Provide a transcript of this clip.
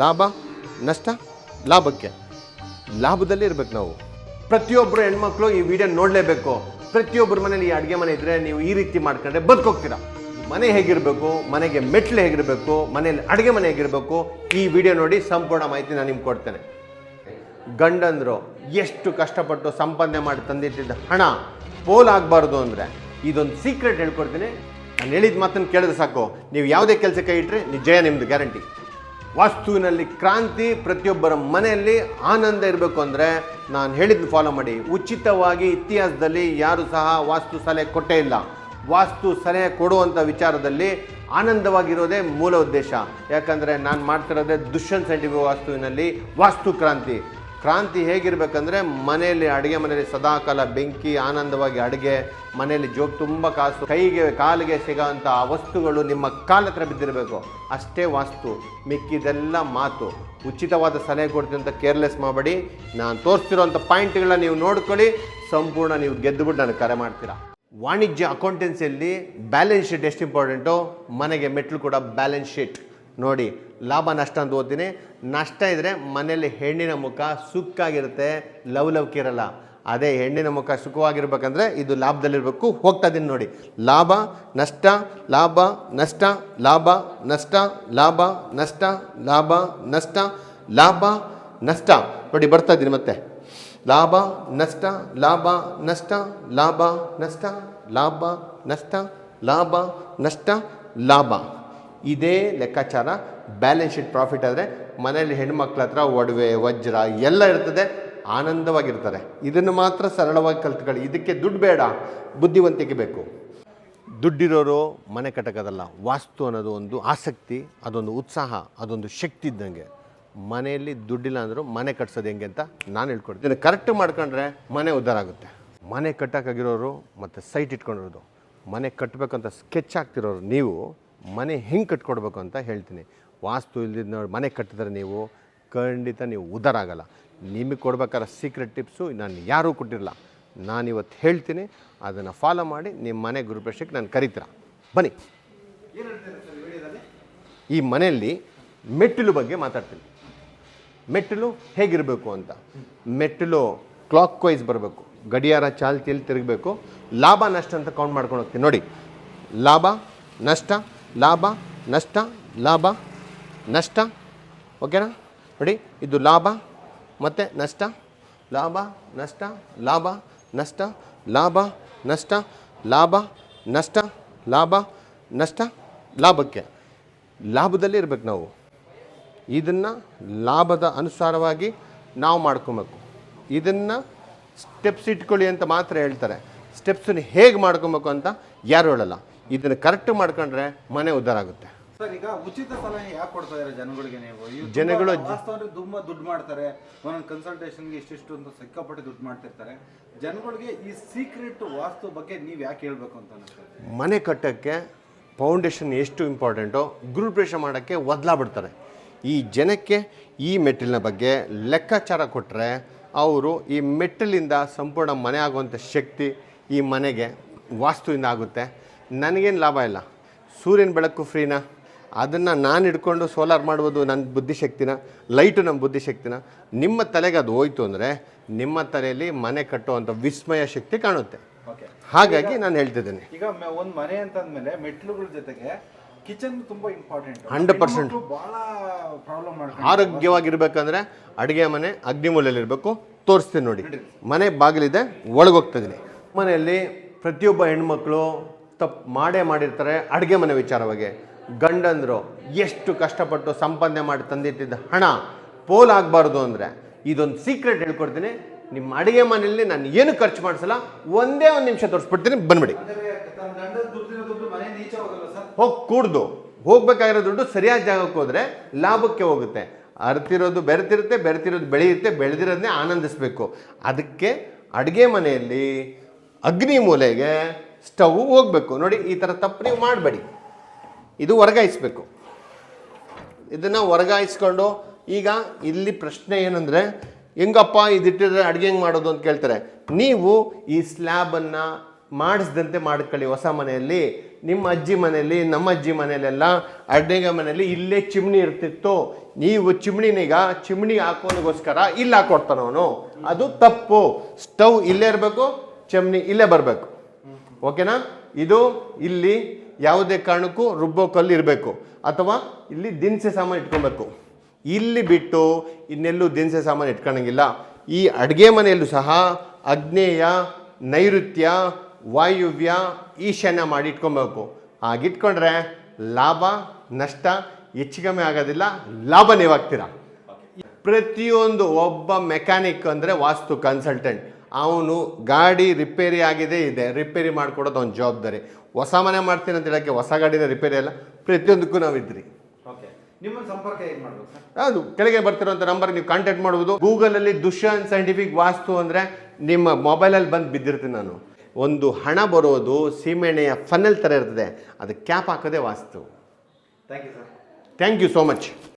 ಲಾಭ, ನಷ್ಟ, ಲಾಭಕ್ಕೆ. ಲಾಭದಲ್ಲಿ ಇರ್ಬೇಕು ನಾವು. ಪ್ರತಿಯೊಬ್ಬರು ಹೆಣ್ಮಕ್ಳು ಈ ವಿಡಿಯೋ ನೋಡಲೇಬೇಕು. ಪ್ರತಿಯೊಬ್ಬರ ಮನೇಲಿ ಈ ಅಡುಗೆ ಮನೆ ಇದ್ದರೆ ನೀವು ಈ ರೀತಿ ಮಾಡ್ಕೊಂಡ್ರೆ ಬದುಕೋಗ್ತೀರಾ? ಮನೆ ಹೇಗಿರಬೇಕು, ಮನೆಗೆ ಮೆಟ್ಲು ಹೇಗಿರಬೇಕು ಮನೇಲಿ ಅಡುಗೆ ಮನೆ ಹೇಗಿರಬೇಕು, ಈ ವಿಡಿಯೋ ನೋಡಿ ಸಂಪೂರ್ಣ ಮಾಹಿತಿ ನಾನು ನಿಮ್ಗೆ ಕೊಡ್ತೇನೆ. ಗಂಡಂದರು ಎಷ್ಟು ಕಷ್ಟಪಟ್ಟು ಸಂಪಾದನೆ ಮಾಡಿ ತಂದಿಟ್ಟಿದ್ದ ಹಣ ಪೋಲಾಗಬಾರ್ದು ಅಂದರೆ ಇದೊಂದು ಸೀಕ್ರೆಟ್ ಹೇಳ್ಕೊಡ್ತೀನಿ. ನಾನು ಹೇಳಿದ ಮಾತನ್ನು ಕೇಳಿದ್ರೆ ಸಾಕು. ನೀವು ಯಾವುದೇ ಕೆಲಸಕ್ಕೆ ಇಟ್ಟರೆ ನಿಜಯ ನಿಮ್ಮದು ಗ್ಯಾರಂಟಿ ವಾಸ್ತುವಿನಲ್ಲಿ ಕ್ರಾಂತಿ, ಪ್ರತಿಯೊಬ್ಬರ ಮನೆಯಲ್ಲಿ ಆನಂದ ಇರಬೇಕು ಅಂದರೆ ನಾನು ಹೇಳಿದ್ದು ಫಾಲೋ ಮಾಡಿ. ಉಚಿತವಾಗಿ ಇತಿಹಾಸದಲ್ಲಿ ಯಾರು ಸಹ ವಾಸ್ತು ಸಲಹೆ ಕೊಟ್ಟೇ ಇಲ್ಲ. ವಾಸ್ತು ಸಲಹೆ ಕೊಡುವಂಥ ವಿಚಾರದಲ್ಲಿ ಆನಂದವಾಗಿರೋದೇ ಮೂಲ ಉದ್ದೇಶ. ಯಾಕಂದರೆ ನಾನು ಮಾಡ್ತಿರೋದೇ ದುಷ್ಯಂತ್ ಸೈಂಟಿಫಿಕ್ ವಾಸ್ತುವಿನಲ್ಲಿ ವಾಸ್ತು ಕ್ರಾಂತಿ. ಕ್ರಾಂತಿ ಹೇಗಿರಬೇಕಂದ್ರೆ ಮನೆಯಲ್ಲಿ ಅಡುಗೆ ಮನೆಯಲ್ಲಿ ಸದಾಕಾಲ ಬೆಂಕಿ, ಆನಂದವಾಗಿ ಅಡುಗೆ, ಮನೆಯಲ್ಲಿ ಜೋಗ್ ತುಂಬ ಕಾಸು, ಕೈಗೆ, ಕಾಲಿಗೆ ಸಿಗೋವಂಥ ವಸ್ತುಗಳು ನಿಮ್ಮ ಕಾಲ ಹತ್ರ ಬಿದ್ದಿರಬೇಕು. ಅಷ್ಟೇ ವಾಸ್ತು, ಮಿಕ್ಕಿದೆಲ್ಲ ಮಾತು. ಉಚಿತವಾದ ಸಲಹೆ ಕೊಡ್ತೀನಿ ಅಂತ ಕೇರ್ಲೆಸ್ ಮಾಡಬೇಡಿ. ನಾನು ತೋರಿಸ್ತಿರೋಂಥ ಪಾಯಿಂಟ್ಗಳನ್ನ ನೀವು ನೋಡ್ಕೊಳ್ಳಿ. ಸಂಪೂರ್ಣ ನೀವು ಗೆದ್ದುಬಿಟ್ಟು ನನಗೆ ಕರೆ ಮಾಡ್ತೀರಾ. ವಾಣಿಜ್ಯ ಅಕೌಂಟೆನ್ಸಿಯಲ್ಲಿ ಬ್ಯಾಲೆನ್ಸ್ ಶೀಟ್ ಎಷ್ಟು ಇಂಪಾರ್ಟೆಂಟು ಮನೆಗೆ ಮೆಟ್ಲು ಕೂಡ ಬ್ಯಾಲೆನ್ಸ್ ಶೀಟ್ ನೋಡಿ ಲಾಭ ನಷ್ಟ ಅಂತ ಓದ್ತೀನಿ ನಷ್ಟ ಇದ್ದರೆ ಮನೆಯಲ್ಲಿ ಹೆಣ್ಣಿನ ಮುಖ ಸುಕ್ಕಾಗಿರುತ್ತೆ ಲವ್ ಇರಲ್ಲ ಅದೇ ಹೆಣ್ಣಿನ ಮುಖ ಸುಖವಾಗಿರ್ಬೇಕಂದ್ರೆ ಇದು ಲಾಭದಲ್ಲಿರಬೇಕು ಹೋಗ್ತಾ ಇದ್ದೀನಿ ನೋಡಿ ಲಾಭ ನಷ್ಟ ಲಾಭ ನಷ್ಟ ಲಾಭ ನಷ್ಟ ಲಾಭ ನಷ್ಟ ಲಾಭ ನಷ್ಟ ಲಾಭ ನಷ್ಟ ನೋಡಿ ಬರ್ತಾ ಇದ್ದೀನಿ ಮತ್ತೆ ಲಾಭ ನಷ್ಟ ಲಾಭ ನಷ್ಟ ಲಾಭ ನಷ್ಟ ಲಾಭ ನಷ್ಟ ಲಾಭ ನಷ್ಟ ಲಾಭ ಇದೇ ಲೆಕ್ಕಾಚಾರ ಬ್ಯಾಲೆನ್ಸ್ ಶೀಟ್ ಪ್ರಾಫಿಟ್ ಆದರೆ ಮನೆಯಲ್ಲಿ ಹೆಣ್ಮಕ್ಳ ಹತ್ರ ಒಡವೆ, ವಜ್ರ ಎಲ್ಲ ಇರ್ತದೆ ಆನಂದವಾಗಿರ್ತಾರೆ ಇದನ್ನು ಮಾತ್ರ ಸರಳವಾಗಿ ಕಲ್ತ್ಕೊಳ್ಳಿ. ಇದಕ್ಕೆ ದುಡ್ಡು ಬೇಡ, ಬುದ್ಧಿವಂತಿಕೆ ಬೇಕು. ದುಡ್ಡಿರೋರು ಮನೆ ಕಟ್ಟೋಕ್ಕದಲ್ಲ. ವಾಸ್ತು ಅನ್ನೋದು ಒಂದು ಆಸಕ್ತಿ, ಅದೊಂದು ಉತ್ಸಾಹ, ಅದೊಂದು ಶಕ್ತಿ ಇದ್ದಂಗೆ. ಮನೆಯಲ್ಲಿ ದುಡ್ಡಿಲ್ಲ ಅಂದರೂ ಮನೆ ಕಟ್ಸೋದು ಹೆಂಗೆ ಅಂತ ನಾನು ಹೇಳ್ಕೊಡ್ತೀನಿ. ಇದನ್ನು ಕರೆಕ್ಟ್ ಮಾಡ್ಕೊಂಡ್ರೆ ಮನೆ ಉದ್ಧಾರ ಆಗುತ್ತೆ. ಮನೆ ಕಟ್ಟೋಕ್ಕಾಗಿರೋರು ಮತ್ತು ಸೈಟ್ ಇಟ್ಕೊಂಡಿರೋದು. ಮನೆ ಕಟ್ಟಬೇಕಂತ ಸ್ಕೆಚ್ ಆಗ್ತಿರೋರು ನೀವು ಮನೆ ಹೆಂಗೆ ಕಟ್ಕೊಡ್ಬೇಕು ಅಂತ ಹೇಳ್ತೀನಿ. ವಾಸ್ತು ನೋಡಿ ಮನೆ ಕಟ್ಟಿದ್ರೆ ನೀವು ಖಂಡಿತ ನೀವು ಉದ್ದಾರ ಆಗಲ್ಲ ನಿಮಗೆ ಕೊಡ್ಬೇಕಾದ್ರೆ ಸೀಕ್ರೆಟ್ ಟಿಪ್ಸು ನಾನು ಯಾರೂ ಕೊಟ್ಟಿರಲ್ಲ ನಾನಿವತ್ತು ಹೇಳ್ತೀನಿ, ಅದನ್ನು ಫಾಲೋ ಮಾಡಿ ನಿಮ್ಮ ಮನೆ ಗುರುಪ್ರಶಕ್ಕೆ ನಾನು ಕರಿತೀರ. ಬನ್ನಿ. ಈ ಮನೆಯಲ್ಲಿ ಮೆಟ್ಟಿಲು ಬಗ್ಗೆ ಮಾತಾಡ್ತೀನಿ. ಮೆಟ್ಟಿಲು ಹೇಗಿರಬೇಕು ಅಂತ. ಮೆಟ್ಟಿಲು ಕ್ಲಾಕ್ ವೈಸ್ ಬರಬೇಕು. ಗಡಿಯಾರ ಚಾಲ್ತಿಯಲ್ಲಿ ತಿರುಗಬೇಕು. ಲಾಭ ನಷ್ಟ ಅಂತ ಕೌಂಟ್ ಮಾಡ್ಕೊಂಡು ಹೋಗ್ತೀನಿ. ನೋಡಿ, ಲಾಭ, ನಷ್ಟ ಲಾಭ, ನಷ್ಟ ಲಾಭ, ನಷ್ಟ. ಓಕೆನಾ ನೋಡಿ, ಇದು ಲಾಭ, ಮತ್ತು ನಷ್ಟ, ಲಾಭ ನಷ್ಟ ಲಾಭ ನಷ್ಟ ಲಾಭ ನಷ್ಟ ಲಾಭ ನಷ್ಟ ಲಾಭ, ನಷ್ಟ, ಲಾಭಕ್ಕೆ. ಲಾಭದಲ್ಲಿ ಇರಬೇಕು ನಾವು. ಇದನ್ನು ಲಾಭದ ಅನುಸಾರವಾಗಿ ನಾವು ಮಾಡ್ಕೊಬೇಕು. ಇದನ್ನು ಸ್ಟೆಪ್ಸ್ ಇಟ್ಕೊಳ್ಳಿ ಅಂತ ಮಾತ್ರ ಹೇಳ್ತಾರೆ. ಸ್ಟೆಪ್ಸನ್ನು ಹೇಗೆ ಮಾಡ್ಕೊಬೇಕು ಅಂತ ಯಾರು ಹೇಳಲ್ಲ. ಇದನ್ನು ಕರೆಕ್ಟ್ ಮಾಡ್ಕೊಂಡ್ರೆ ಮನೆ ಉದ್ಧಾರ ಆಗುತ್ತೆ. ಸರ್ ಈಗ ಉಚಿತ ಸಲಹೆ ಯಾಕೆ ಕೊಡ್ತಾ ಇದ್ದಾರೆ ಜನಗಳಿಗೆ ನೀವು? ಇವ್ರು ಜನಗಳು ವಾಸ್ತು ಅಂದ್ರೆ ತುಂಬಾ ದುಡ್ಡು ಮಾಡ್ತಾರೆ. ಒಂದೊಂದು ಕನ್ಸಲ್ಟೇಷನ್ಗೆ ಇಷ್ಟಿಷ್ಟು ಅಂತ ಸಿಕ್ಕಾಪಟ್ಟೆ ದುಡ್ಡು ಮಾಡ್ತಿರ್ತಾರೆ. ಜನಗಳಿಗೆ ಈ ಸೀಕ್ರೆಟ್ ವಾಸ್ತು ಬಗ್ಗೆ ನೀವು ಯಾಕೆ ಹೇಳಬೇಕು ಅಂತ ಅನಿಸ್ತದೆ ಮನೆ ಕಟ್ಟೋಕ್ಕೆ ಫೌಂಡೇಶನ್ ಎಷ್ಟು ಇಂಪಾರ್ಟೆಂಟೋ ಗೃಹಪ್ರವೇಶ ಮಾಡೋಕ್ಕೆ ಒದಲಾಗ್ಬಿಡ್ತಾರೆ ಈ ಜನಕ್ಕೆ ಈ ಮೆಟ್ಟಿಲಿನ ಬಗ್ಗೆ ಲೆಕ್ಕಾಚಾರ ಕೊಟ್ಟರೆ ಅವರು ಈ ಮೆಟ್ಟಿಲಿಂದ ಸಂಪೂರ್ಣ ಮನೆ ಆಗುವಂಥ ಶಕ್ತಿ ಈ ಮನೆಗೆ ವಾಸ್ತುವಿಂದ ಆಗುತ್ತೆ. ನನಗೇನು ಲಾಭ ಇಲ್ಲ. ಸೂರ್ಯನ ಬೆಳಕು ಫ್ರೀನಾ? ಅದನ್ನು ನಾನು ಹಿಡ್ಕೊಂಡು ಸೋಲಾರ್ ಮಾಡ್ಬೋದು ನನ್ನ ಬುದ್ಧಿಶಕ್ತಿನ? ಲೈಟು ನಮ್ಮ ಬುದ್ಧಿಶಕ್ತಿನ? ನಿಮ್ಮ ತಲೆಗೆ ಅದು ಹೋಯ್ತು ಅಂದರೆ ನಿಮ್ಮ ತಲೆಯಲ್ಲಿ ಮನೆ ಕಟ್ಟುವಂಥ ವಿಸ್ಮಯ ಶಕ್ತಿ ಕಾಣುತ್ತೆ. ಹಾಗಾಗಿ ನಾನು ಹೇಳ್ತಿದ್ದೀನಿ. ಈಗ ಒಂದು ಮನೆ ಅಂತಂದ್ಮೇಲೆ ಮೆಟ್ಲುಗಳ ಜೊತೆಗೆ ಕಿಚನ್ ತುಂಬ ಇಂಪಾರ್ಟೆಂಟ್ ಹಂಡ್ರೆಡ್ ಪರ್ಸೆಂಟ್. ಭಾಳ ಪ್ರಾಬ್ಲಮ್ ಆರೋಗ್ಯವಾಗಿರ್ಬೇಕಂದ್ರೆ ಅಡುಗೆ ಮನೆ ಅಗ್ನಿಮೂಲೆಯಲ್ಲಿರಬೇಕು. ತೋರಿಸ್ತೀನಿ ನೋಡಿ. ಮನೆ ಬಾಗಿಲಿದೆ ಒಳಗೋಗ್ತಿದ್ದೀನಿ ಮನೆಯಲ್ಲಿ ಪ್ರತಿಯೊಬ್ಬ ಹೆಣ್ಮಕ್ಳು ತಪ್ಪು ಮಾಡೇ ಮಾಡಿರ್ತಾರೆ. ಅಡುಗೆ ಮನೆ ವಿಚಾರವಾಗಿ ಗಂಡಂದರು ಎಷ್ಟು ಕಷ್ಟಪಟ್ಟು ಸಂಪಾದನೆ ಮಾಡಿ ತಂದಿಟ್ಟಿದ್ದ ಹಣ ಪೋಲಾಗಬಾರ್ದು ಅಂದರೆ ಇದೊಂದು ಸೀಕ್ರೆಟ್ ಹೇಳ್ಕೊಡ್ತೀನಿ. ನಿಮ್ಮ ಅಡುಗೆ ಮನೆಯಲ್ಲಿ ನಾನು ಏನು ಖರ್ಚು ಮಾಡಿಸಲ್ಲ ಒಂದೇ ಒಂದು ನಿಮಿಷ ತೋರಿಸ್ಬಿಡ್ತೀನಿ ಬಂದ್ಬಿಡಿ. ಹೋಗಿ ಕೂಡ್ದು. ಹೋಗ್ಬೇಕಾಗಿರೋ ದುಡ್ಡು ಸರಿಯಾದ ಜಾಗಕ್ಕೆ ಹೋದರೆ ಲಾಭಕ್ಕೆ ಹೋಗುತ್ತೆ. ಅರ್ತಿರೋದು ಬೆರೆತಿರುತ್ತೆ ಬೆರೆತಿರೋದು ಬೆಳೆಯುತ್ತೆ ಬೆಳೆದಿರೋದನ್ನೇ ಆನಂದಿಸಬೇಕು. ಅದಕ್ಕೆ ಅಡುಗೆ ಮನೆಯಲ್ಲಿ ಅಗ್ನಿ ಮೂಲೆಗೆ ಸ್ಟವ್ ಹೋಗಬೇಕು. ನೋಡಿ, ಈ ಥರ ತಪ್ಪು ನೀವು ಮಾಡಬೇಡಿ. ಇದು ವರ್ಗಾಯಿಸ್ಬೇಕು. ಇದನ್ನು ವರ್ಗಾಯಿಸ್ಕೊಂಡು, ಈಗ ಇಲ್ಲಿ ಪ್ರಶ್ನೆ ಏನಂದರೆ, ಹೆಂಗಪ್ಪ ಇದಿಟ್ಟಿದ್ರೆ ಅಡುಗೆ ಹೆಂಗೆ ಮಾಡೋದು ಅಂತ ಕೇಳ್ತಾರೆ. ನೀವು ಈ ಸ್ಲ್ಯಾಬನ್ನು ಮಾಡಿಸ್ದಂತೆ ಮಾಡ್ಕೊಳ್ಳಿ ಹೊಸ ಮನೆಯಲ್ಲಿ. ನಿಮ್ಮ ಅಜ್ಜಿ ಮನೆಯಲ್ಲಿ, ನಮ್ಮ ಅಜ್ಜಿ ಮನೆಯಲ್ಲೆಲ್ಲ ಅಡುಗೆ ಮನೆಯಲ್ಲಿ ಇಲ್ಲೇ ಚಿಮ್ಣಿ ಇರ್ತಿತ್ತು. ನೀವು ಚಿಮ್ಣಿನೀಗ ಚಿಮ್ಣಿ ಹಾಕೋದಕ್ಕೋಸ್ಕರ ಇಲ್ಲಿ ಹಾಕೊಡ್ತಾನವನು ಅದು ತಪ್ಪು. ಸ್ಟವ್ ಇಲ್ಲೇ ಇರಬೇಕು, ಚಿಮ್ನಿ ಇಲ್ಲೇ ಬರಬೇಕು. ಓಕೆನಾ? ಇದು ಇಲ್ಲಿ ಯಾವುದೇ ಕಾರಣಕ್ಕೂ ರುಬ್ಬೋ ಕಲ್ಲು ಇರಬೇಕು. ಅಥವಾ ಇಲ್ಲಿ ದಿನಸೆ ಸಾಮಾನು ಇಟ್ಕೊಬೇಕು. ಇಲ್ಲಿ ಬಿಟ್ಟು ಇನ್ನೆಲ್ಲೂ ದಿನಸೆ ಸಾಮಾನು ಇಟ್ಕೊಳಂಗಿಲ್ಲ ಈ ಅಡುಗೆ ಮನೆಯಲ್ಲೂ ಸಹ ಅಗ್ನೇಯ ನೈಋತ್ಯ ವಾಯುವ್ಯ ಈಶಾನ್ಯ ಮಾಡಿ ಇಟ್ಕೊಬೇಕು. ಹಾಗಿಟ್ಕೊಂಡ್ರೆ ಲಾಭ ನಷ್ಟ ಹೆಚ್ಚು ಕಮ್ಮಿ ಆಗೋದಿಲ್ಲ ಲಾಭ ನೀವಾಗ್ತೀರಾ ಪ್ರತಿಯೊಂದು ಒಬ್ಬ ಮೆಕ್ಯಾನಿಕ್ ಅಂದರೆ ವಾಸ್ತು ಕನ್ಸಲ್ಟೆಂಟ್ ಅವನು ಗಾಡಿ ರಿಪೇರಿ ಆಗಿದೆ ಇದೆ. ರಿಪೇರಿ ಮಾಡಿಕೊಡೋದು ಅವ್ನ ಜವಾಬ್ದಾರಿ. ಹೊಸ ಮನೆ ಮಾಡ್ತೀನಿ ಅಂತ ಹೇಳೋಕ್ಕೆ ಹೊಸ ಗಾಡಿನ ರಿಪೇರಿ ಅಲ್ಲ. ಪ್ರತಿಯೊಂದಕ್ಕೂ ನಾವಿದ್ರಿ. ಹೌದು ಕೆಳಗೆ ಬರ್ತಿರೋಂಥ ನಂಬರ್ ನೀವು ಕಾಂಟ್ಯಾಕ್ಟ್ ಮಾಡ್ಬೋದು ಗೂಗಲಲ್ಲಿ ದುಷ್ಯಂತ್ ಸೈಂಟಿಫಿಕ್ ವಾಸ್ತು ಅಂದರೆ ನಿಮ್ಮ ಮೊಬೈಲಲ್ಲಿ ಬಂದು ಬಿದ್ದಿರ್ತೀನಿ ನಾನು. ಒಂದು ಹಣ ಬರೋದು ಸೀಮೆಣ್ಣೆಯ ಫನೆಲ್ ಥರ ಇರ್ತದೆ. ಅದು ಕ್ಯಾಪ್ ಹಾಕೋದೇ ವಾಸ್ತು. Thank you sir thank you so much